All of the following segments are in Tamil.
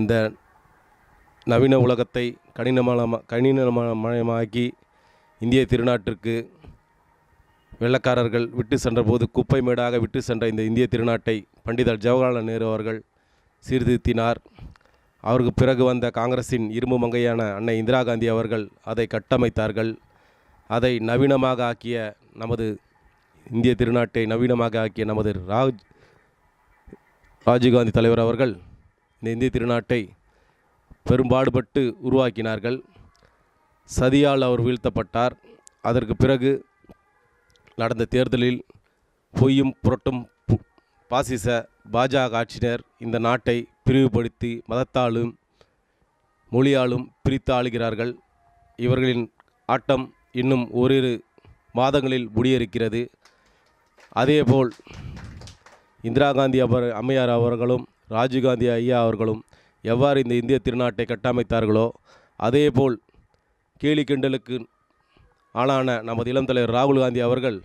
இந்த நவீன உலகத்தை கடினமான கடினமயமாக்கி இந்திய திருநாட்டிற்கு வெள்ளக்காரர்கள் விட்டு சென்றபோது குப்பை மேடாக விட்டு சென்ற இந்த இந்திய திருநாட்டை பண்டிதர் ஜவஹர்லால் நேரு அவர்கள் சீர்திருத்தினார். அவருக்கு பிறகு வந்த காங்கிரஸின் இரும்பு மங்கையான அன்னை இந்திரா காந்தி அவர்கள் அதை கட்டமைத்தார்கள். அதை நவீனமாக ஆக்கிய நமது இந்திய திருநாட்டை நவீனமாக ஆக்கிய நமது ராஜ் ராஜீவ்காந்தி தலைவர் அவர்கள் இந்த இந்திய திருநாட்டை பெரும்பாடுபட்டு உருவாக்கினார்கள். சதியால் அவர் வீழ்த்தப்பட்டார். அதற்கு பிறகு நடந்த தேர்தலில் பொய்யும் புரட்டும் பாசிச பாஜக ஆட்சியினர் இந்த நாட்டை பிரிவுபடுத்தி மதத்தாலும் மொழியாலும் பிரித்து ஆளுகிறார்கள். இவர்களின் ஆட்டம் இன்னும் ஓரிரு மாதங்களில் முடியிருக்கிறது. அதேபோல் இந்திரா காந்தி அவர் அம்மையார் அவர்களும் ராஜீவ்காந்தி ஐயா அவர்களும் எவ்வாறு இந்த இந்திய திருநாட்டை கட்டமைத்தார்களோ அதேபோல் கேலி கிண்டலுக்கு ஆளான நமது இளம் தலைவர் ராகுல் காந்தி அவர்கள்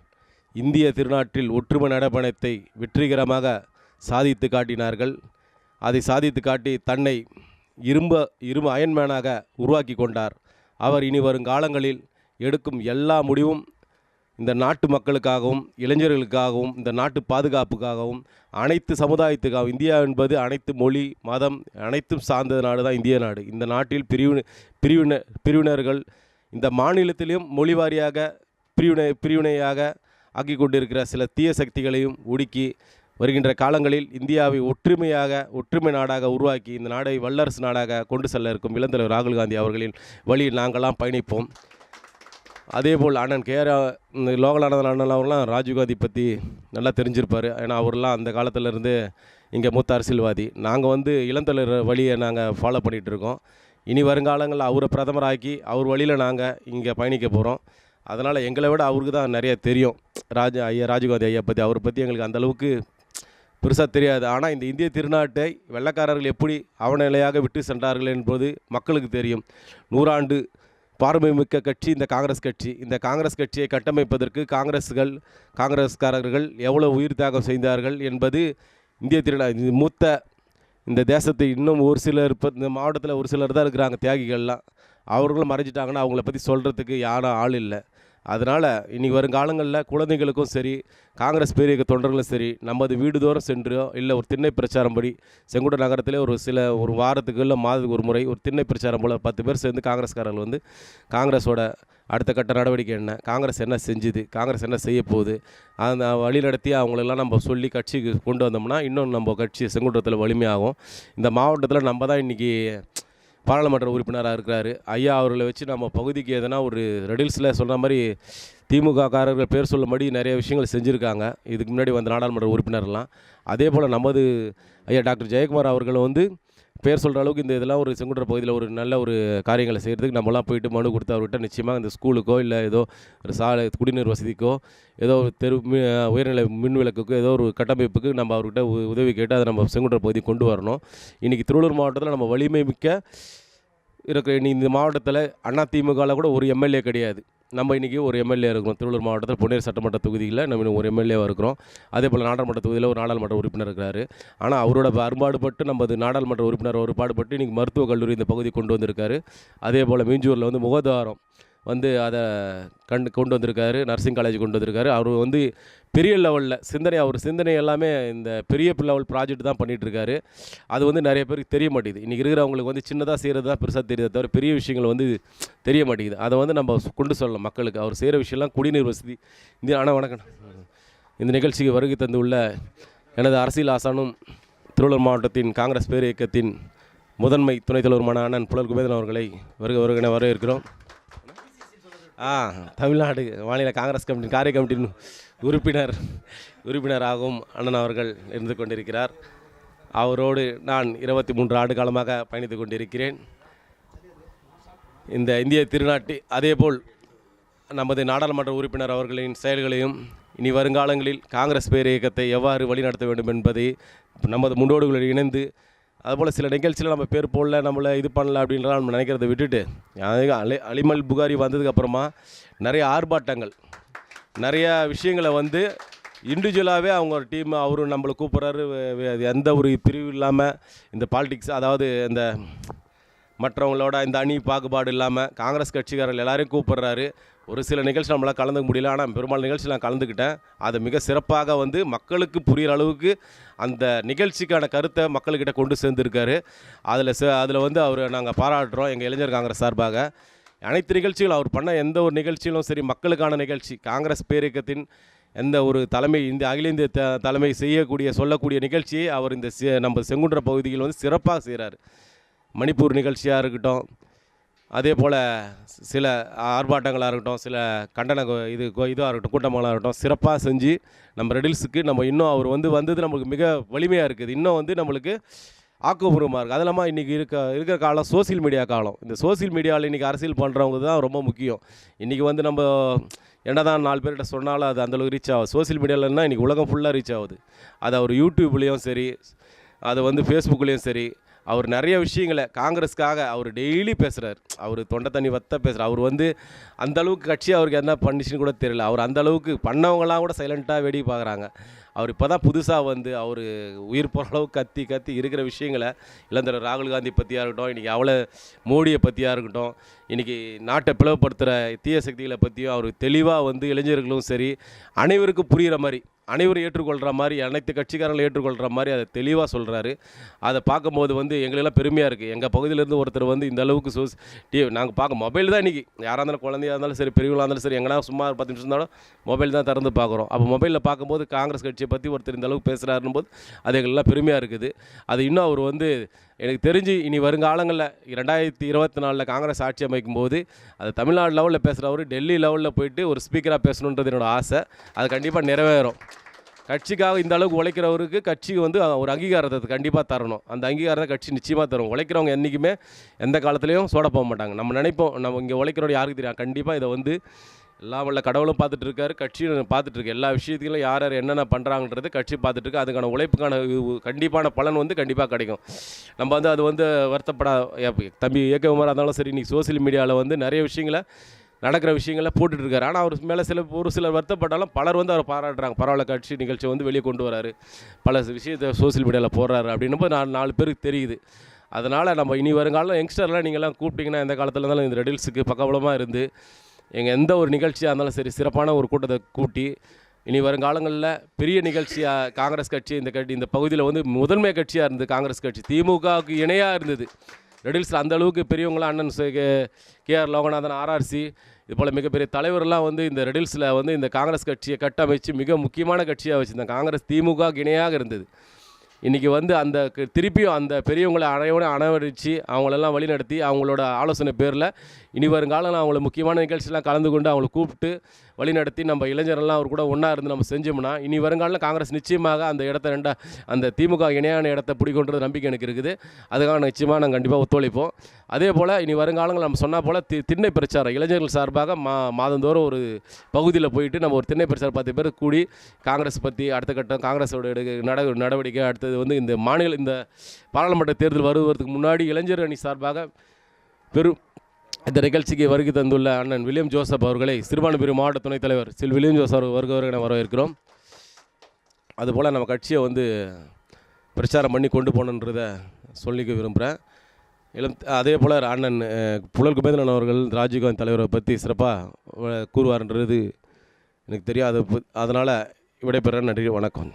இந்திய திருநாட்டில் ஒற்றுமை நடைபயணத்தை வெற்றிகரமாக சாதித்து காட்டினார்கள். அதை சாதித்து காட்டி தன்னை இரும்ப இரும்பு அயன்மேனாக உருவாக்கி கொண்டார். அவர் இனி வரும் காலங்களில் எடுக்கும் எல்லா முடிவும் இந்த நாட்டு மக்களுக்காகவும் இளைஞர்களுக்காகவும் இந்த நாட்டு பாதுகாப்புக்காகவும் அனைத்து சமுதாயத்துக்காகவும் இந்தியா என்பது அனைத்து மொழி மதம் அனைத்தும் சார்ந்த நாடு தான் இந்திய நாடு. இந்த நாட்டில் பிரிவின பிரிவின பிரிவினர்கள் இந்த மாநிலத்திலும் மொழி வாரியாக பிரிவினை பிரிவினையாக ஆக்கி கொண்டிருக்கிற சில தீய சக்திகளையும் ஒடுக்கி வருகின்ற காலங்களில் இந்தியாவை ஒற்றுமையாக ஒற்றுமை நாடாக உருவாக்கி இந்த நாடை வல்லரசு நாடாக கொண்டு செல்ல இருக்கும் இளந்தலைவர் ராகுல் காந்தி அவர்களின் வழியில் நாங்களாம் பயணிப்போம். அதே போல் அண்ணன் கேஆர் லோகலானந்தன் அண்ணன் அவர்லாம் ராஜீவ்காந்தி பற்றி நல்லா தெரிஞ்சிருப்பார். ஏன்னா அவர்லாம் அந்த காலத்துலேருந்து இங்கே மூத்த அரசியல்வாதி. நாங்கள் வந்து இளந்தலைவர் வழியை நாங்கள் ஃபாலோ பண்ணிகிட்ருக்கோம் இனி வருங்காலங்களில் அவரை பிரதமராக்கி அவர் வழியில் நாங்கள் இங்கே பயணிக்க போகிறோம் அதனால் எங்களை விட அவருக்கு தான் நிறைய தெரியும். ராஜ ஐயா ராஜீவ்காந்தி ஐயா பற்றி அவரை பற்றி எங்களுக்கு அந்தளவுக்கு பெருசாக தெரியாது. ஆனால் இந்த இந்திய திருநாட்டை வெள்ளக்காரர்கள் எப்படி அவநிலையாக விட்டு சென்றார்கள் என்பது மக்களுக்கு தெரியும். நூறாண்டு பாரம்பரியமிக்க கட்சி இந்த காங்கிரஸ் கட்சி. இந்த காங்கிரஸ் கட்சியை கட்டமைப்பதற்கு காங்கிரஸ்கள் காங்கிரஸ்காரர்கள் எவ்வளோ உயிர் தியாகம் செய்தார்கள் என்பது இந்திய திருநா மூத்த இந்த தேசத்தை இன்னும் ஒரு சிலர் இப்போ இந்த மாவட்டத்தில் ஒரு சிலர் தான் இருக்கிறாங்க தியாகிகள்லாம். அவர்களும் மறைஞ்சிட்டாங்கன்னா அவங்கள பற்றி சொல்கிறதுக்கு யாரும் ஆள் இல்லை. அதனால் இனி வரும் காலங்களில் குழந்தைகளுக்கும் சரி காங்கிரஸ் பேரியக்க தொண்டர்களும் சரி நமது வீடுதோறும் சென்றோ இல்லை ஒரு திண்ணை பிரச்சாரம் படி செங்குட நகரத்திலே ஒரு சில ஒரு வாரத்துக்கு இல்லை மாதத்துக்கு ஒரு முறை ஒரு திண்ணை பிரச்சாரம் போல் பத்து பேர் சேர்ந்து காங்கிரஸ்காரர்கள் வந்து காங்கிரஸோட அடுத்த கட்ட நடவடிக்கை என்ன காங்கிரஸ் என்ன செஞ்சுது காங்கிரஸ் என்ன செய்ய போகுது அந்த வழி நடத்தி அவங்களெல்லாம் நம்ம சொல்லி கட்சிக்கு கொண்டு வந்தோம்னா இன்னும் நம்ம கட்சி செங்குன்றத்தில் வலிமையாகும். இந்த மாவட்டத்தில் நம்ம தான் இன்றைக்கி பாராளுமன்ற உறுப்பினராக இருக்கிறாரு. ஐயா அவர்களை வச்சு நம்ம பகுதிக்கு எதனா ஒரு ரெடில்ஸில் சொல்கிற மாதிரி திமுக காரர்கள் பேர் சொல்லும்படி நிறைய விஷயங்கள் செஞ்சுருக்காங்க. இதுக்கு முன்னாடி வந்த நாடாளுமன்ற உறுப்பினர்லாம். அதே போல் நமது ஐயா டாக்டர் ஜெயக்குமார் அவர்களை வந்து பேர் சொல்கிற அளவுக்கு இந்த இதெல்லாம் ஒரு செங்குன்ற பகுதியில் ஒரு நல்ல ஒரு காரியங்களை செய்கிறதுக்கு நம்மளாம் போயிட்டு மனு கொடுத்து அவர்கிட்ட நிச்சயமாக இந்த ஸ்கூலுக்கோ இல்லை ஏதோ ஒரு சாலை குடிநீர் வசதிக்கோ ஏதோ ஒரு தெரு உயர்நிலை மின் விளக்குக்கோ ஏதோ ஒரு கட்டமைப்புக்கு நம்ம அவர்கிட்ட உ- உதவி கேட்டு அதை நம்ம செங்குன்ற பகுதி கொண்டு வரணும். இன்றைக்கி திருவள்ளூர் மாவட்டத்தில் நம்ம வலிமை மிக்க இருக்கிற இந்த மாவட்டத்தில் அண்ணா திமுகவில் கூட ஒரு எம்எல்ஏ கிடையாது. நம்ம இன்றைக்கி ஒரு எம்எல்ஏ இருக்கிறோம். திருவள்ளூர் மாவட்டத்தில் பொன்னேர் சட்டமன்ற தொகுதியில் நம்ம இன்னும் ஒரு எம்எல்ஏவாக இருக்கிறோம். அதே போல் நாடாளுமன்ற தொகுதியில் ஒரு நாடாளுமன்ற உறுப்பினர் இருக்கிறாரு. ஆனால் அவரோட அரும்பாடுபட்டு நமது நாடாளுமன்ற உறுப்பினர் ஒரு பாடுபட்டு இன்றைக்கி மருத்துவக் கல்லூரி இந்த பகுதி கொண்டு வந்திருக்காரு. அதே போல் மீஞ்சூரில் வந்து முகதாரம் வந்து அதை கண்டு கொண்டு வந்திருக்காரு நர்சிங் காலேஜ் கொண்டு வந்திருக்காரு. அவர் வந்து பெரிய லெவலில் சிந்தனை அவர் சிந்தனை எல்லாமே இந்த பெரிய லெவல் ப்ராஜெக்ட் தான் பண்ணிகிட்ருக்காரு அது வந்து நிறைய பேருக்கு தெரிய மாட்டேங்குது. இன்றைக்கி இருக்கிறவங்களுக்கு வந்து சின்னதாக செய்கிறது தான் பெருசாக தெரியுதே தவிர பெரிய விஷயங்கள் வந்து தெரிய மாட்டேங்குது. அதை வந்து நம்ம கொண்டு சொல்லலாம் மக்களுக்கு. அவர் செய்கிற விஷயம்லாம் குடிநீர் வசதி. இந்த ஆனால் வணக்கம். இந்த நிகழ்ச்சிக்கு வருகை தந்துள்ள எனது அரசியல் ஆசானும் திருவள்ளூர் மாவட்டத்தின் காங்கிரஸ் பேர் இயக்கத்தின் முதன்மை துணைத் தலைவருமான அண்ணன் புலர் குபேதன் அவர்களை வருக வருகன வரவேற்கிறோம். ஆ தமிழ்நாடு மாநில காங்கிரஸ் கமிட்டி காரிய கமிட்டியின் உறுப்பினர் உறுப்பினராகவும் அண்ணன் அவர்கள் இருந்து கொண்டிருக்கிறார். அவரோடு நான் இருபத்தி மூன்று ஆண்டு காலமாக பயணித்து கொண்டிருக்கிறேன். இந்த இந்திய திருநாட்டு அதேபோல் நமது நாடாளுமன்ற உறுப்பினர் அவர்களின் செயல்களையும் இனி வருங்காலங்களில் காங்கிரஸ் பேர் இயக்கத்தை எவ்வாறு வழிநடத்த வேண்டும் என்பதை நமது முன்னோடுகளுடன் இணைந்து அதுபோல் சில நிகழ்ச்சியில் நம்ம பேர் போடல நம்மளை இது பண்ணல அப்படின்றலாம் நம்ம நினைக்கிறத விட்டுட்டு அலி அலிமல் புகாரி வந்ததுக்கப்புறமா நிறைய ஆர்ப்பாட்டங்கள் நிறைய விஷயங்களை வந்து இண்டிவிஜுவலாகவே அவங்க ஒரு டீம் அவரும் நம்மளை கூப்பிட்றாரு. எந்த ஒரு பிரிவு இல்லாமல் இந்த பாலிடிக்ஸ் அதாவது இந்த மற்றவங்களோட இந்த அணி பாகுபாடு இல்லாமல் காங்கிரஸ் கட்சிக்காரர்கள் எல்லாரையும் கூப்பிட்றாரு. ஒரு சில நிகழ்ச்சி நம்மளால் கலந்துக்க முடியல. ஆனால் பெரும்பாலும் நிகழ்ச்சி நான் கலந்துக்கிட்டேன். அது மிக சிறப்பாக வந்து மக்களுக்கு புரிகிற அளவுக்கு அந்த நிகழ்ச்சிக்கான கருத்தை மக்கள்கிட்ட கொண்டு சேர்ந்துருக்காரு. அதில் ச அதில் வந்து அவர் நாங்கள் பாராட்டுறோம். எங்கள் இளைஞர் காங்கிரஸ் சார்பாக. அனைத்து நிகழ்ச்சிகளும் அவர் பண்ண எந்த ஒரு நிகழ்ச்சியிலும் சரி மக்களுக்கான நிகழ்ச்சி காங்கிரஸ் பேரியக்கத்தின் எந்த ஒரு தலைமை இந்த அகில இந்திய த தலைமை செய்யக்கூடிய சொல்லக்கூடிய நிகழ்ச்சியை அவர் இந்த செ- நம்ம செங்குன்ற பகுதியில் வந்து சிறப்பாக செய்கிறார் மணிப்பூர் நிகழ்ச்சியாக இருக்கட்டும் அதே போல் சில ஆர்ப்பாட்டங்களாக இருக்கட்டும் சில கண்டன கோ- இது இதுவாக இருக்கட்டும் கூட்டங்களாக இருக்கட்டும் சிறப்பாக செஞ்சு நம்ம ரெடில்ஸுக்கு நம்ம இன்னும் அவர் வந்து வந்தது நம்மளுக்கு மிக வலிமையாக இருக்குது. இன்னும் வந்து நம்மளுக்கு ஆக்கப்பூர்வமாக இருக்குது. அது இல்லாமல் இன்றைக்கி இருக்க இருக்கிற காலம் சோசியல் மீடியா காலம். இந்த சோசியல் மீடியாவில் இன்றைக்கி அரசியல் பண்ணுறவங்க தான் ரொம்ப முக்கியம். இன்றைக்கி வந்து நம்ம என்னதான் நாலு பேர்கிட்ட சொன்னாலும் அது அந்தளவுக்கு ரீச் ஆகுது. சோசியல் மீடியாவில்னா இன்றைக்கி உலகம் ஃபுல்லாக ரீச் ஆகுது. அது அவர் யூடியூப்லேயும் சரி அது வந்து ஃபேஸ்புக்லேயும் சரி அவர் நிறைய விஷயங்களை காங்கிரஸ்க்காக அவர் டெய்லி பேசுகிறார் அவர் தொண்டை தண்ணி வத்த பேசுகிறார் அவர் வந்து அந்தளவுக்கு கட்சி அவருக்கு என்ன பண்ணிச்சுன்னு கூட தெரியல. அவர் அந்தளவுக்கு பண்ணவங்களாம் கூட சைலண்ட்டாக வெடி பார்க்குறாங்க. அவர் இப்போ தான் புதுசாக வந்து அவர் உயிர் போகிற அளவுக்கு கத்தி கத்தி இருக்கிற விஷயங்களை இளந்தர் ராகுல் காந்தி பற்றியாக இருக்கட்டும் இன்றைக்கி அவ்வளோ மோடியை பற்றியாக இருக்கட்டும் இன்றைக்கி நாட்டை பிளவுபடுத்துகிற தீய சக்திகளை பற்றியும் அவர் தெளிவாக வந்து இளைஞர்களும் சரி அனைவருக்கும் புரிகிற மாதிரி அனைவரும் ஏற்றுக்கொள்கிற மாதிரி அனைத்து கட்சிக்காரங்களும் ஏற்றுக்கொள்கிற மாதிரி அதை தெளிவாக சொல்கிறாரு அதை பார்க்கும்போது வந்து எங்களெல்லாம் பெருமையாக இருக்குது எங்கள் பகுதியிலேருந்து ஒருத்தர் வந்து இந்த அளவுக்கு சோஸ் டி நாங்கள் பார்க்க மொபைல் தான் இன்றைக்கி யாராக இருந்தாலும் குழந்தையாக இருந்தாலும் சரி பெரியவங்களாக இருந்தாலும் சரி எங்கன்னா சும்மா ஒரு பத்து நிமிஷம் இருந்தாலும் மொபைல் தான் திறந்து பார்க்குறோம். அப்போ மொபைலில் பார்க்கும்போது காங்கிரஸ் கட்சியை பற்றி ஒருத்தர் இந்த அளவுக்கு பேசுகிறாருன்னு போது அது எங்களெல்லாம் பெருமையாக இருக்குது. அது இன்னும் அவர் வந்து எனக்கு தெரிஞ்சு இனி வருங்காலங்களில் ரெண்டாயிரத்தி இருபத்தி நாலில் காங்கிரஸ் ஆட்சி அமைக்கும் போது அது தமிழ்நாடு லெவலில் பேசுகிறவர் டெல்லி லெவலில் போயிட்டு ஒரு ஸ்பீக்கராக பேசணுன்றது என்னோடய ஆசை. அது கண்டிப்பாக நிறைவேறும். கட்சிக்காக இந்த அளவுக்கு உழைக்கிறவருக்கு கட்சி வந்து ஒரு அங்கீகாரத்தை கண்டிப்பாக தரணும். அந்த அங்கீகாரத்தை கட்சி நிச்சயமாக தரும். உழைக்கிறவங்க என்றைக்குமே எந்த காலத்துலேயும் சோட போக மாட்டாங்க. நம்ம நினைப்போம் நம்ம இங்கே உழைக்கிறோட யாருக்கு தெரியும்? கண்டிப்பாக இதை வந்து எல்லா உள்ள கடவுளும் பார்த்துட்டு இருக்காரு கட்சியும் பார்த்துட்டு இருக்கு எல்லா விஷயத்துலையும் யார் யார் என்னென்ன பண்ணுறாங்கன்றது கட்சி பார்த்துட்டு இருக்கு அதுக்கான உழைப்புக்கான கண்டிப்பான பலன் வந்து கண்டிப்பாக கிடைக்கும். நம்ம வந்து அது வந்து வருத்தப்பட தம்பி இயக்ககுமார் இருந்தாலும் சரி இன்றைக்கி சோசியல் மீடியாவில் வந்து நிறைய விஷயங்களை நடக்கிற விஷயங்களை போட்டுட்ருக்காரு. ஆனால் அவர் மேலே சில ஒரு சிலர் வருத்தப்பட்டாலும் பலர் வந்து அவர் பாராட்டுறாங்க. பரவாயில்ல கட்சி நிகழ்ச்சியை வந்து வெளியே கொண்டு வராரு. பல விஷயத்தை சோசியல் மீடியாவில் போடுறாரு அப்படின்னும் நாலு நாலு பேருக்கு தெரியுது. அதனால் நம்ம இனி வருங்காலம் யங்ஸ்டர்லாம் நீங்கள்லாம் கூப்பிட்டிங்கன்னா இந்த காலத்தில் இருந்தாலும் இந்த ரெடில்ஸுக்கு பக்கபலமாக இருந்து எங்கள் எந்த ஒரு நிகழ்ச்சியாக இருந்தாலும் சரி சிறப்பான ஒரு கூட்டத்தை கூட்டி இனி வருங்காலங்களில் பெரிய நிகழ்ச்சியாக காங்கிரஸ் கட்சி இந்த கட்சி இந்த பகுதியில் வந்து முதன்மை கட்சியாக இருந்தது காங்கிரஸ் கட்சி. திமுகவுக்கு இணையாக இருந்தது. ரெடில்ஸில் அந்த அளவுக்கு பெரியவங்களாம் அண்ணன் கே கேஆர் லோகநாதன் ஆர்ஆர்சி இது போல் மிகப்பெரிய தலைவர்லாம் வந்து இந்த ரெடில்ஸில் வந்து இந்த காங்கிரஸ் கட்சியை கட்டமைச்சு மிக முக்கியமான கட்சியாக வச்சுருந்தாங்க. காங்கிரஸ் திமுக இணையாக இருந்தது. இன்றைக்கி வந்து அந்த க- திருப்பியும் அந்த பெரியவங்களை அனைவரோட அணவரித்து அவங்களெல்லாம் வழிநடத்தி அவங்களோட ஆலோசனை பேரில் இனி வருங்காலம் நான் அவங்கள முக்கியமான நிகழ்ச்சியெலாம் கலந்து கொண்டு அவங்கள கூப்பிட்டு வழிநடத்தி நம்ம இளைஞரெல்லாம் அவர் கூட ஒன்றா இருந்து நம்ம செஞ்சோம்னா இனி வருங்காலம் காங்கிரஸ் நிச்சயமாக அந்த இடத்த ரெண்டா அந்த திமுக இணையான இடத்த பிடிக்கொன்றது நம்பிக்கை எனக்கு இருக்குது. அதுக்காக நிச்சயமாக நாங்கள் கண்டிப்பாக ஒத்துழைப்போம். அதே போல் இனி வருங்காலங்கள் நம்ம சொன்னால் போல் தி திண்ணை பிரச்சாரம் இளைஞர்கள் சார்பாக மா மாதந்தோறும் ஒரு பகுதியில் போயிட்டு நம்ம ஒரு திண்ணை பிரச்சாரம் பத்து பேர் கூடி காங்கிரஸ் பற்றி அடுத்த கட்டம் காங்கிரஸோட எடு நட நடவடிக்கை அடுத்தது வந்து இந்த மாநில இந்த பாராளுமன்ற தேர்தல் வருவதற்கு முன்னாடி இளைஞர் அணி சார்பாக பெரும் இந்த நிகழ்ச்சிக்கு வருகை தந்துள்ள அண்ணன் வில்லியம் ஜோசப் அவர்களை சிறுபான்மையுரி மாவட்ட துணைத் தலைவர் சில் வில்லியம் ஜோசப் அவர் வருக வரவேற்கிறோம். அதுபோல் நம்ம கட்சியை வந்து பிரச்சாரம் பண்ணி கொண்டு போகணுன்றத சொல்லிக்க விரும்புகிறேன் இளம் அதே போல் அண்ணன் புலல் குபேந்திரன் அவர்கள் ராஜீவ்காந்தி தலைவரை பற்றி சிறப்பாக கூறுவார்ன்றது எனக்கு தெரியாது. அதனால் விடைபெற நன்றி வணக்கம்.